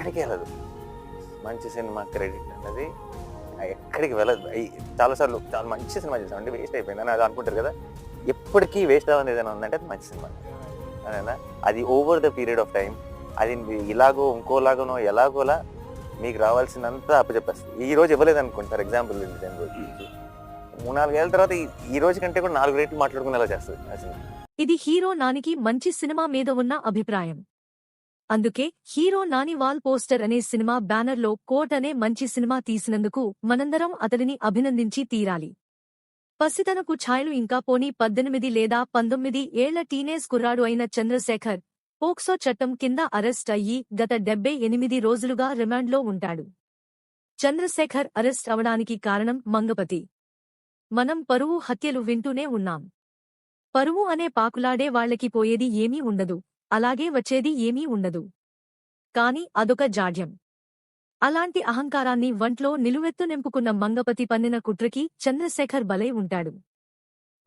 ఎక్కడికి వెళ్ళదు. మంచి సినిమా క్రెడిట్ అనేది ఎక్కడికి వెళ్ళదు. చాలాసార్లు చాలా మంచి సినిమా చేసాం. అంటే వేస్ట్ అయిపోయింది. అని అది అనుకుంటారు కదా. ఎప్పటికీ వేస్ట్ అవ్వని ఏదైనా ఉందంటే అది మంచి సినిమా. అదేనా? అది over the period of time అది ఇలాగో ఇంకోలాగనో ఎలాగోలా మీకు రావాల్సినంత అప్పచెప్పేస్తుంది. ఈ రోజు ఇవ్వలేదు అనుకోండి ఫర్ ఎగ్జాంపుల్ మూడు నాలుగేళ్ళ తర్వాత ఈ- ఈ రోజు కంటే కూడా నాలుగు రేట్లు మాట్లాడుకునేలా చేస్తుంది ఇది హీరో నానికి మంచి సినిమా మీద ఉన్న అభిప్రాయం. అందుకే హీరో నాని వాల్ పోస్టర్ అనే సినిమా బ్యానర్లో కోట్ అనే మంచి సినిమా తీసినందుకు మనందరం అతడిని అభినందించి తీరాలి. పసితనకు ఛాయలు ఇంకా పోని పద్దెనిమిది లేదా పంతొమ్మిది ఏళ్ళ టీనేజ్ కుర్రాడు అయిన చంద్రశేఖర్ పోక్సో చట్టం కింద అరెస్ట్ అయ్యి గత డెబ్బై ఎనిమిది రోజులుగా రిమాండ్లో ఉంటాడు. చంద్రశేఖర్ అరెస్ట్ అవడానికి కారణం మంగపతి. మనం పరువు హత్యలు వింటూనే ఉన్నాం. పరువు అనే పాకులాడే వాళ్ళకి పోయేది ఏమీ ఉండదు. అలాగే వచ్చేది ఏమీ ఉండదు. కాని అదొక జాడ్యం. అలాంటి అహంకారాన్ని వంట్లో నిలువెత్తు నింపుకున్న మంగపతి పన్నిన కుట్రకి చంద్రశేఖర్ బలై ఉంటాడు.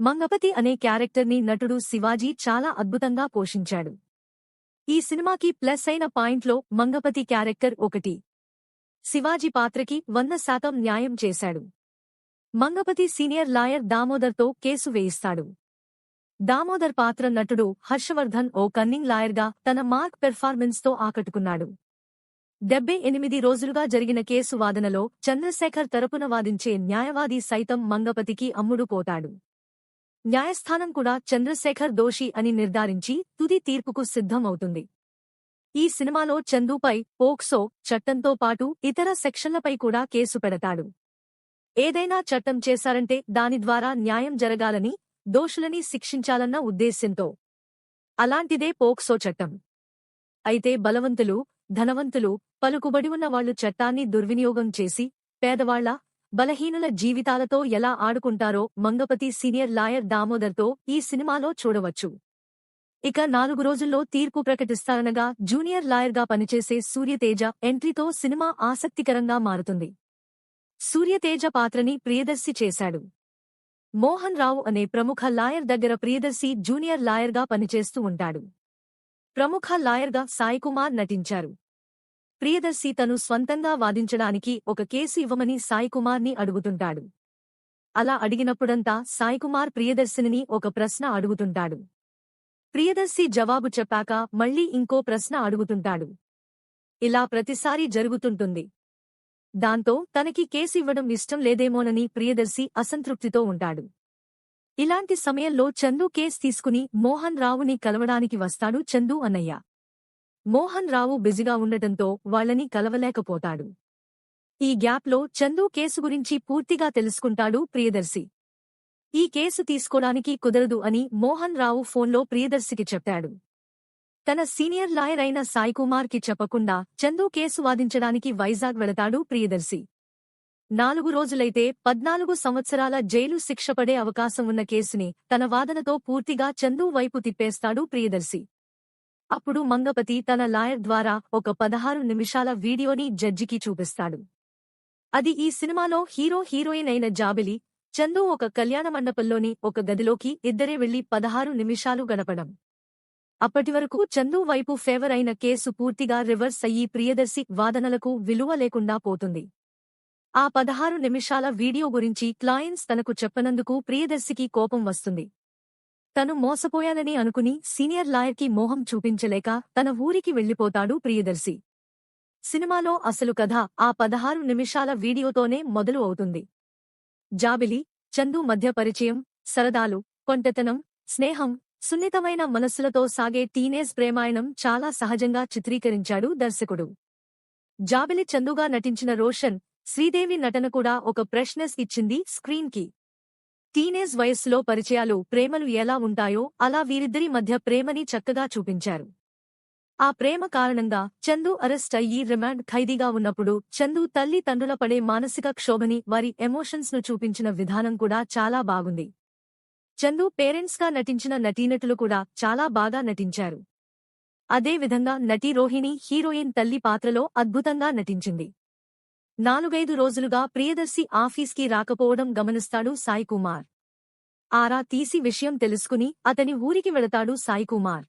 మంగపతి అనే క్యారెక్టర్ని నటుడు శివాజీ చాలా అద్భుతంగా పోషించాడు. ఈ సినిమాకి ప్లస్ అయిన పాయింట్లో మంగపతి క్యారెక్టర్ ఒకటి. శివాజీ పాత్రకి వంద శాతం న్యాయం చేశాడు. మంగపతి సీనియర్ లాయర్ దామోదర్తో కేసు వేయిస్తాడు. దామోదర్ పాత్ర నటుడు హర్షవర్ధన్ ఓ కన్నింగ్ లాయర్గా తన మార్క్ పెర్ఫార్మెన్స్తో ఆకట్టుకున్నాడు. డెబ్బై ఎనిమిది రోజులుగా జరిగిన కేసు వాదనలో చంద్రశేఖర్ తరపున వాదించే న్యాయవాది సైతం మంగపతికి అమ్ముడు పోతాడు. న్యాయస్థానం కూడా చంద్రశేఖర్ దోషి అని నిర్ధారించి తుది తీర్పుకు సిద్ధం అవుతుంది ఈ సినిమాలో చందుపై పోక్సో చట్టంతో పాటు ఇతర సెక్షన్లపై కూడా కేసు పెడతాడు. ఏదైనా చట్టం చేశారంటే దాని ద్వారా న్యాయం జరగాలని దోషులని శిక్షించాలన్న ఉద్దేశ్యంతో. అలాంటిదే పోక్సో చట్టం. అయితే బలవంతులు ధనవంతులు పలుకుబడి ఉన్నవాళ్ళు చట్టాన్ని దుర్వినియోగం చేసి పేదవాళ్ళ బలహీనుల జీవితాలతో ఎలా ఆడుకుంటారో మంగపతి సీనియర్ లాయర్ దామోదర్తో ఈ సినిమాలో చూడవచ్చు. ఇక నాలుగు రోజుల్లో తీర్పు ప్రకటిస్తారనగా జూనియర్ లాయర్గా పనిచేసే సూర్యతేజ ఎంట్రీతో సినిమా ఆసక్తికరంగా మారుతుంది. సూర్యతేజ పాత్రని ప్రియదర్శి చేశాడు. మోహన్ రావు అనే ప్రముఖ లాయర్ దగ్గర ప్రియదర్శి జూనియర్ లాయర్గా పనిచేస్తూ ఉంటాడు. ప్రముఖ లాయర్గా సాయికుమార్ నటించారు. ప్రియదర్శి తను స్వంతంగా వాదించడానికి ఒక కేసు ఇవ్వమని సాయికుమార్ని అడుగుతుంటాడు. అలా అడిగినప్పుడంతా సాయికుమార్ ప్రియదర్శిని ఒక ప్రశ్న అడుగుతుంటాడు. ప్రియదర్శి జవాబు చెప్పాక మళ్ళీ ఇంకో ప్రశ్న అడుగుతుంటాడు. ఇలా ప్రతిసారీ జరుగుతుంటుంది. దాంతో తనకి కేసు ఇవ్వడం ఇష్టం లేదేమోనని ప్రియదర్శి అసంతృప్తితో ఉంటాడు. ఇలాంటి సమయంలో చందు కేస్ తీసుకుని మోహన్ రావుని కలవడానికి వస్తాడు చందు అన్నయ్య. మోహన్ రావు బిజీగా ఉండటంతో వాళ్ళని కలవలేకపోతాడు. ఈ గ్యాప్లో చందు కేసు గురించి పూర్తిగా తెలుసుకుంటాడు ప్రియదర్శి. ఈ కేసు తీసుకోడానికి కుదరదు అని మోహన్ రావు ఫోన్లో ప్రియదర్శికి చెప్పాడు. తన సీనియర్ లాయర్ అయిన సాయికుమార్కి చెప్పకుండా చందు కేసు వాదించడానికి వైజాగ్ వెళతాడు ప్రియదర్శి. నాలుగు రోజులైతే పద్నాలుగు సంవత్సరాల జైలు శిక్ష పడే అవకాశం ఉన్న కేసుని తన వాదనతో పూర్తిగా చందు వైపు తిప్పేస్తాడు ప్రియదర్శి. అప్పుడు మంగపతి తన లాయర్ ద్వారా ఒక పదహారు నిమిషాల వీడియోని జడ్జికి చూపిస్తాడు. అది ఈ సినిమాలో హీరో హీరోయిన్ అయిన జాబిలి చందు ఒక కళ్యాణ మండపంలోని ఒక గదిలోకి ఇద్దరే వెళ్ళి పదహారు నిమిషాలు గడపడం. అప్పటివరకు చందు వైపు ఫేవర్ అయిన కేసు పూర్తిగా రివర్స్ అయ్యి ప్రియదర్శి వాదనలకు విలువ లేకుండా పోతుంది. ఆ పదహారు నిమిషాల వీడియో గురించి క్లాయన్స్ తనకు చెప్పనందుకు ప్రియదర్శికి కోపం వస్తుంది. తను మోసపోయానని అనుకుని సీనియర్ లాయర్కి మోహం చూపించలేక తన ఊరికి వెళ్ళిపోతాడు ప్రియదర్శి. సినిమాలో అసలు కథ ఆ పదహారు నిమిషాల వీడియోతోనే మొదలు అవుతుంది. జాబిలి చందు మధ్య పరిచయం సరదాలు కొంటెతనం స్నేహం సున్నితమైన మనస్సులతో సాగే టీనేజ్ ప్రేమాయణం చాలా సహజంగా చిత్రీకరించాడు దర్శకుడు. జాబిలి చందుగా నటించిన రోషన్ శ్రీదేవి నటన కూడా ఒక ఫ్రెష్నెస్ ఇచ్చింది స్క్రీన్కి. టీనేజ్ వయస్సులో పరిచయాలు ప్రేమలు ఎలా ఉంటాయో అలా వీరిద్దరి మధ్య ప్రేమని చక్కగా చూపించారు. ఆ ప్రేమ కారణంగా చందు అరెస్ట్ అయ్యి రిమాండ్ ఖైదీగా ఉన్నప్పుడు చందు తల్లి తండ్రుల పడే మానసిక క్షోభని వారి ఎమోషన్స్ను చూపించిన విధానం కూడా చాలా బాగుంది. చందు పేరెంట్స్గా నటించిన నటీనటులు కూడా చాలా బాగా నటించారు. అదే విధంగా నటి రోహిణి హీరోయిన్ తల్లి పాత్రలో అద్భుతంగా నటించింది. నాలుగైదు రోజులుగా ప్రియదర్శి ఆఫీస్కి రాకపోవడం గమనిస్తాడు సాయికుమార్ ఆరా తీసి విషయం తెలుసుకుని అతని ఊరికి వెళతాడు సాయికుమార్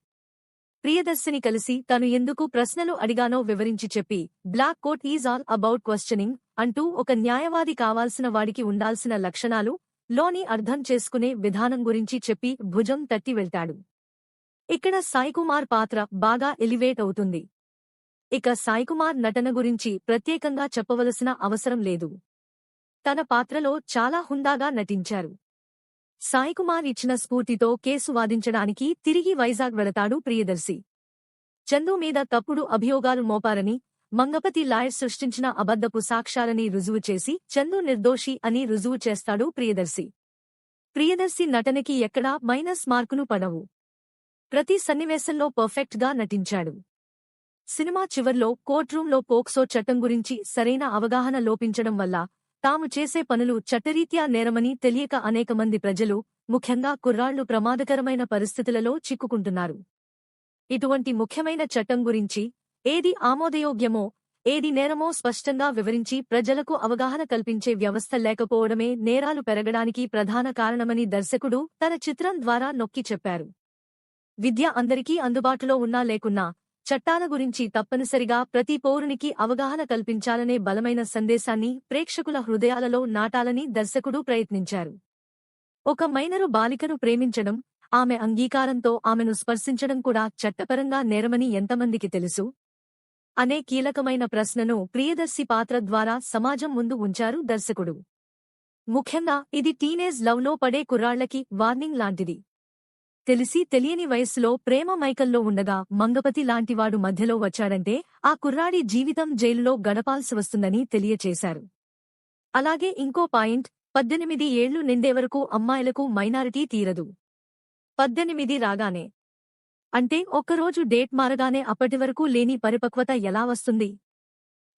ప్రియదర్శిని కలిసి తను ఎందుకు ప్రశ్నలు అడిగానో వివరించి చెప్పి black coat is all about questioning అంటూ ఒక న్యాయవాది కావాల్సిన వాడికి ఉండాల్సిన లక్షణాలు లోని అర్థం చేసుకునే విధానం గురించి చెప్పి భుజం తట్టి వెళ్తాడు. ఇక్కడ సాయికుమార్ పాత్ర బాగా ఎలివేట్ అవుతుంది. ఇక సాయికుమార్ నటన గురించి ప్రత్యేకంగా చెప్పవలసిన అవసరం లేదు. తన పాత్రలో చాలా హుందాగా నటించారు. సాయికుమార్ ఇచ్చిన స్ఫూర్తితో కేసు వాదించడానికి తిరిగి వైజాగ్ వెళతాడు ప్రియదర్శి. చందు మీద తప్పుడు అభియోగాలు మోపారని మంగపతి లాయర్ సృష్టించిన అబద్ధపు సాక్ష్యాలని రుజువు చేసి చందు నిర్దోషి అని రుజువు చేస్తాడు ప్రియదర్శి. ప్రియదర్శి నటనకి ఎక్కడా మైనస్ మార్కులు పడవు. ప్రతి సన్నివేశంలో పర్ఫెక్ట్గా నటించాడు. సినిమా చివర్లో కోర్ట్రూంలో పోక్సో చట్టం గురించి సరైన అవగాహన లోపించడం వల్ల తాము చేసే పనులు చట్టరీత్యా నేరమని తెలియక అనేక మంది ప్రజలు ముఖ్యంగా కుర్రాళ్ళు ప్రమాదకరమైన పరిస్థితులలో చిక్కుకుంటున్నారు. ఇటువంటి ముఖ్యమైన చట్టం గురించి ఏది ఆమోదయోగ్యమో ఏది నేరమో స్పష్టంగా వివరించి ప్రజలకు అవగాహన కల్పించే వ్యవస్థ లేకపోవడమే నేరాలు పెరగడానికి ప్రధాన కారణమని దర్శకుడు తన చిత్రం ద్వారా నొక్కి చెప్పారు. విద్య అందరికీ అందుబాటులో ఉన్నా లేకున్నా చట్టాల గురించి తప్పనిసరిగా ప్రతి పౌరునికి అవగాహన కల్పించాలనే బలమైన సందేశాన్ని ప్రేక్షకుల హృదయాలలో నాటాలని దర్శకుడు ప్రయత్నించారు. ఒక మైనరు బాలికను ప్రేమించడం ఆమె అంగీకారంతో ఆమెను స్పర్శించడం కూడా చట్టపరంగా నేరమని ఎంతమందికి తెలుసు? అనే కీలకమైన ప్రశ్నను ప్రియదర్శి పాత్ర ద్వారా సమాజం ముందు ఉంచారు దర్శకుడు. ముఖ్యంగా ఇది టీనేజ్ లవ్లో పడే కుర్రాళ్ళకి వార్నింగ్ లాంటిది. తెలిసి తెలియని వయస్సులో ప్రేమ మైకల్లో ఉండగా మంగపతి లాంటివాడు మధ్యలో వచ్చాడంటే ఆ కుర్రాడి జీవితం జైలులో గడపాల్సి వస్తుందని తెలియచేశారు. అలాగే ఇంకో పాయింట్ పద్దెనిమిది ఏళ్ళు నిండే వరకు అమ్మాయిలకు మైనారిటీ తీరదు. పద్దెనిమిది రాగానే అంటే ఒక్కరోజు డేట్ మారగానే అప్పటివరకు లేని పరిపక్వత ఎలా వస్తుంది?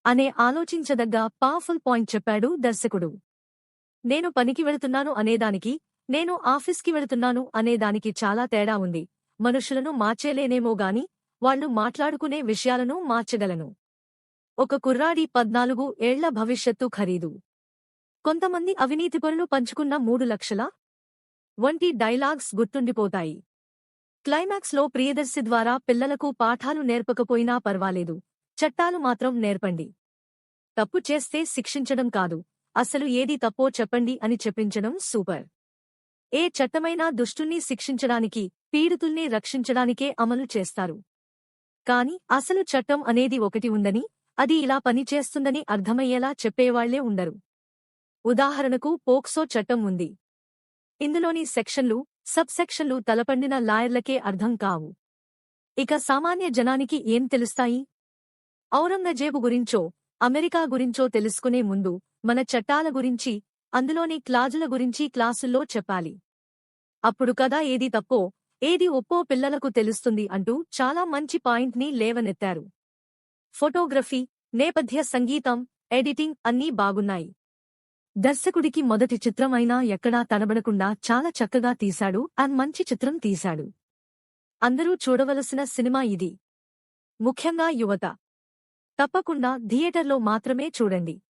అనే ఆలోచించదగ్గ పవర్ఫుల్ పాయింట్ చెప్పాడు దర్శకుడు. నేను పనికి వెళుతున్నాను అనేదానికి నేను ఆఫీస్కి వెళుతున్నాను అనేదానికి చాలా తేడా ఉంది. మనుషులను మార్చేలేనేమో గాని వాళ్ళు మాట్లాడుకునే విషయాలను మార్చగలను. ఒక కుర్రాడి పద్నాలుగు ఏళ్ళ భవిష్యత్తు ఖరీదు. కొంతమంది అవినీతిపరులు పంచుకున్న మూడు లక్షల? వంటి డైలాగ్స్ గుర్తుండిపోతాయి. క్లైమాక్స్లో ప్రియదర్శి ద్వారా పిల్లలకు పాఠాలు నేర్పకపోయినా పర్వాలేదు. చట్టాలు మాత్రం నేర్పండి. తప్పు చేస్తే శిక్షించడం కాదు. అసలు ఏది తప్పో చెప్పండి అని చెప్పించడం సూపర్. ఏ చట్టమైనా దుష్టుణ్ణి శిక్షించడానికి పీడితుల్ని రక్షించడానికే అమలు చేస్తారు. కాని అసలు చట్టం అనేది ఒకటి ఉందని అది ఇలా పనిచేస్తుందని అర్థమయ్యేలా చెప్పేవాళ్ళే ఉండరు. ఉదాహరణకు పోక్సో చట్టం ఉంది. ఇందులోని సెక్షన్లు సబ్ సెక్షన్లు తలపండిన లాయర్లకే అర్థం కావు. ఇక సామాన్య జనానికి ఏం తెలుస్తాయి? ఔరంగజేబు గురించో అమెరికా గురించో తెలుసుకునే ముందు మన చట్టాల గురించి అందులోని క్లాజుల గురించి క్లాసుల్లో చెప్పాలి. అప్పుడు కదా ఏది తప్పో ఏది ఒప్పో పిల్లలకు తెలుస్తుంది అంటూ చాలా మంచి పాయింట్ని లేవనెత్తారు. ఫోటోగ్రఫీ నేపథ్య సంగీతం ఎడిటింగ్ అన్నీ బాగున్నాయి. దర్శకుడికి మొదటి చిత్రం అయినా ఎక్కడా తడబడకుండా చాలా చక్కగా తీశాడు. అండ్ మంచి చిత్రం తీశాడు. అందరూ చూడవలసిన సినిమా ఇది. ముఖ్యంగా యువత. తప్పకుండా థియేటర్లో మాత్రమే చూడండి.